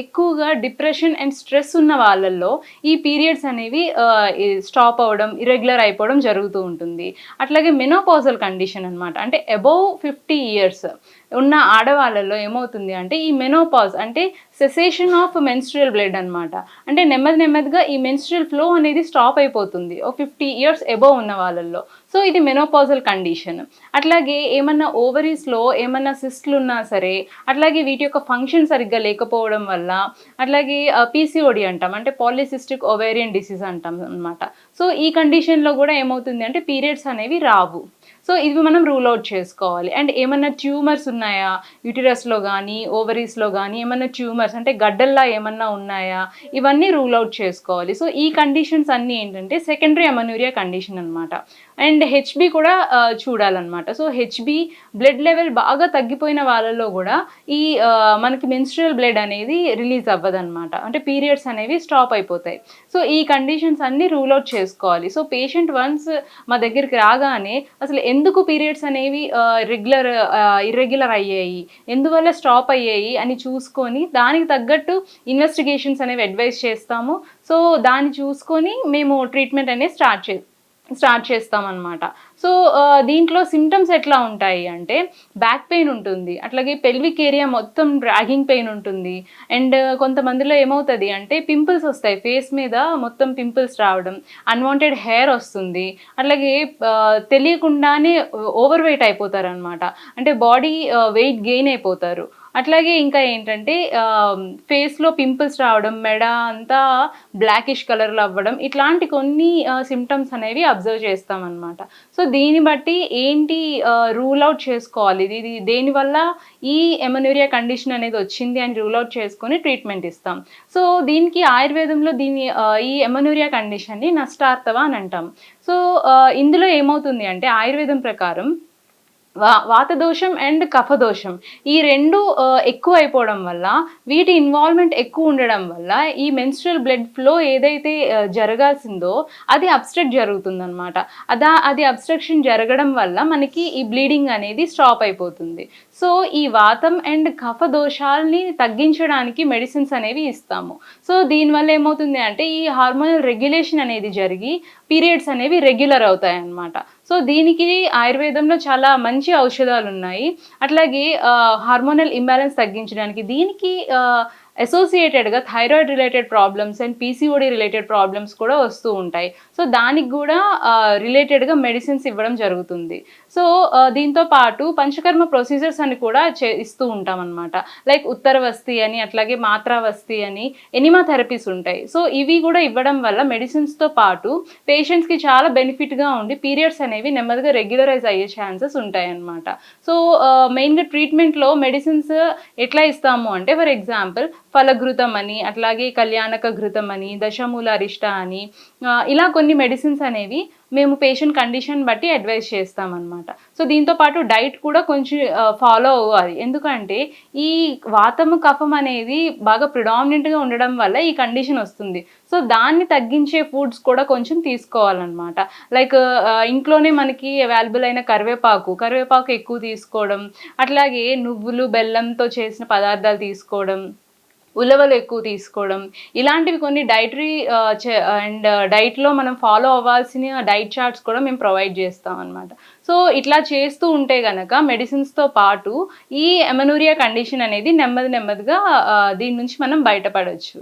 ఎక్కువగా depression and stress ఉన్న వాళ్ళల్లో ఈ పీరియడ్స్ అనేవి స్టాప్ అవ్వడం ఇరెగ్యులర్ అయిపోవడం జరుగుతూ ఉంటుంది. అట్లాగే మెనోపాజల్ కండిషన్ అనమాట అంటే అబౌవ్ ఫిఫ్టీ ఇయర్స్ ఉన్న ఆడవాళ్ళలో ఏమవుతుంది అంటే ఈ మెనోపాజ్ అంటే సెసేషన్ ఆఫ్ మెన్స్ట్రియల్ బ్లడ్ అనమాట అంటే నెమ్మది నెమ్మదిగా ఈ మెన్స్ట్రియల్ ఫ్లో అనేది స్టాప్ అయిపోతుంది. ఓ ఫిఫ్టీ ఇయర్స్ ఎబోవ్ ఉన్న వాళ్ళల్లో. సో ఇది మెనోపాజల్ కండిషన్ అట్లాగే ఏమన్నా ఓవరీస్లో ఏమన్నా సిస్ట్లు ఉన్నా సరే అట్లాగే వీటి యొక్క ఫంక్షన్ సరిగ్గా లేకపోవడం వల్ల అట్లాగే పీసీఓడి అంటాం. అంటే పాలిసిస్టిక్ ఒవేరియన్ డిసీజ్ అంటాం అనమాట సో ఈ కండిషన్లో కూడా ఏమవుతుంది అంటే పీరియడ్స్ అనేవి రావు. సో ఇవి మనం రూల్ అవుట్ చేసుకోవాలి. అండ్ ఏమన్నా ట్యూమర్స్ ఉన్నాయా? యూటిరస్లో కానీ ఓవరీస్లో కానీ ఏమన్నా ట్యూమర్స్ అంటే గడ్డల్లా ఏమన్నా ఉన్నాయా? ఇవన్నీ రూల్ అవుట్ చేసుకోవాలి. సో ఈ కండిషన్స్ అన్నీ ఏంటంటే సెకండరీ అమనూరియా కండిషన్ అనమాట అండ్ హెచ్బి కూడా చూడాలన్నమాట. సో హెచ్బి బ్లడ్ లెవెల్ బాగా తగ్గిపోయిన వాళ్ళలో కూడా ఈ మనకి మెన్స్ట్రల్ బ్లడ్ అనేది రిలీజ్ అవ్వదన్నమాట. అంటే పీరియడ్స్ అనేవి స్టాప్ అయిపోతాయి. సో ఈ కండిషన్స్ అన్నీ రూల్ అవుట్ చేసుకోవాలి. సో పేషెంట్ వన్స్ మా దగ్గరికి రాగానే అసలు ఎందుకు పీరియడ్స్ అనేవి రెగ్యులర్ ఇర్రెగ్యులర్ అయ్యాయి ఎందువల్ల స్టాప్ అయ్యాయి అని చూసుకొని దానికి తగ్గట్టు ఇన్వెస్టిగేషన్స్ అనేవి అడ్వైస్ చేస్తాము. సో దాన్ని చూసుకొని మేము ట్రీట్మెంట్ అనేది స్టార్ట్ చే స్టార్ట్ చేస్తామన్నమాట. సో దీంట్లో సిమ్టమ్స్ ఎట్లా ఉంటాయి అంటే బ్యాక్ పెయిన్ ఉంటుంది అట్లాగే పెల్విక్ ఏరియా మొత్తం డ్రాగింగ్ పెయిన్ ఉంటుంది అండ్ కొంతమందిలో ఏమవుతుంది అంటే పింపుల్స్ వస్తాయి ఫేస్ మీద మొత్తం పింపుల్స్ రావడం అన్వాంటెడ్ హెయిర్ వస్తుంది అట్లాగే తెలియకుండానే ఓవర్ వెయిట్ అయిపోతారు అనమాట అంటే బాడీ వెయిట్ గెయిన్ అయిపోతారు. అట్లాగే ఇంకా ఏంటంటే ఫేస్లో పింపుల్స్ రావడం మెడ అంతా బ్లాకిష్ కలర్లో అవ్వడం ఇట్లాంటి కొన్ని సిమ్టమ్స్ అనేవి అబ్జర్వ్ చేస్తామన్నమాట. సో దీన్ని బట్టి ఏంటి రూల్ అవుట్ చేసుకోవాలి? ఇది దేనివల్ల ఈ ఎమనూరియా కండిషన్ అనేది వచ్చింది అని రూల్ అవుట్ చేసుకొని ట్రీట్మెంట్ ఇస్తాం. సో దీనికి ఆయుర్వేదంలో దీని ఈ ఎమనూరియా కండిషన్ని నష్టార్థవ అని అంటాం. సో ఇందులో ఏమవుతుంది అంటే ఆయుర్వేదం ప్రకారం వా వాతదోషం అండ్ కఫదోషం ఈ రెండు ఎక్కువ అయిపోవడం వల్ల వీటి ఇన్వాల్వ్మెంట్ ఎక్కువ ఉండడం వల్ల ఈ మెన్స్ట్రల్ బ్లడ్ ఫ్లో ఏదైతే జరగాల్సిందో అది అబ్స్ట్రక్ట్ జరుగుతుందనమాట అదా అది అబ్స్ట్రక్షన్ జరగడం వల్ల మనకి ఈ బ్లీడింగ్ అనేది స్టాప్ అయిపోతుంది. సో ఈ వాతం అండ్ కఫ దోషాలని తగ్గించడానికి మెడిసిన్స్ అనేవి ఇస్తాము. సో దీనివల్ల ఏమవుతుంది అంటే ఈ హార్మోనల్ రెగ్యులేషన్ అనేది జరిగి పీరియడ్స్ అనేవి రెగ్యులర్ అవుతాయి అన్నమాట సో దీనికి ఆయుర్వేదంలో చాలా మంచి ఔషధాలు ఉన్నాయి అట్లాగే హార్మోనల్ ఇంబ్యాలెన్స్ తగ్గించడానికి దీనికి అసోసియేటెడ్గా thyroid related problems and PCOD related problems కూడా వస్తూ ఉంటాయి. సో దానికి కూడా రిలేటెడ్గా మెడిసిన్స్ ఇవ్వడం జరుగుతుంది. సో దీంతో పాటు పంచకర్మ ప్రొసీజర్స్ అని కూడా చే ఇస్తూ ఉంటాం లైక్ ఉత్తరవస్తి అని అట్లాగే మాత్రావస్తి అని ఎనిమా థెరపీస్ ఉంటాయి. సో ఇవి కూడా ఇవ్వడం వల్ల మెడిసిన్స్తో పాటు పేషెంట్స్కి చాలా బెనిఫిట్గా ఉండి పీరియడ్స్ అనేవి నెమ్మదిగా రెగ్యులరైజ్ అయ్యే ఛాన్సెస్ ఉంటాయన్నమాట. సో మెయిన్గా ట్రీట్మెంట్లో మెడిసిన్స్ ఎట్లా ఇస్తాము అంటే ఫర్ ఎగ్జాంపుల్ ఫలఘృతం అని అట్లాగే కళ్యాణక ఘృతం అని దశమూల అరిష్ట అని ఇలా కొన్ని మెడిసిన్స్ అనేవి మేము పేషెంట్ కండిషన్ బట్టి అడ్వైస్ చేస్తామన్నమాట. సో దీంతో పాటు డైట్ కూడా కొంచెం ఫాలో అవ్వాలి. ఎందుకంటే ఈ వాతము కఫం అనేది బాగా ప్రిడామినెంట్గా ఉండడం వల్ల ఈ కండిషన్ వస్తుంది. సో దాన్ని తగ్గించే ఫుడ్స్ కూడా కొంచెం తీసుకోవాలన్నమాట. లైక్ ఇంట్లోనే మనకి అవైలబుల్ అయిన కరివేపాకు కరివేపాకు ఎక్కువ తీసుకోవడం అట్లాగే నువ్వులు బెల్లంతో చేసిన పదార్థాలు తీసుకోవడం ఉలవలు ఎక్కువ తీసుకోవడం. ఇలాంటివి కొన్ని డైటరీ అండ్ డైట్లో మనం ఫాలో అవ్వాల్సిన డైట్ చార్ట్స్ కూడా మేము ప్రొవైడ్ చేస్తాం అనమాట సో ఇట్లా చేస్తూ ఉంటే కనుక మెడిసిన్స్తో పాటు ఈ ఎమనూరియా కండిషన్ అనేది నెమ్మది నెమ్మదిగా దీని నుంచి మనం బయటపడవచ్చు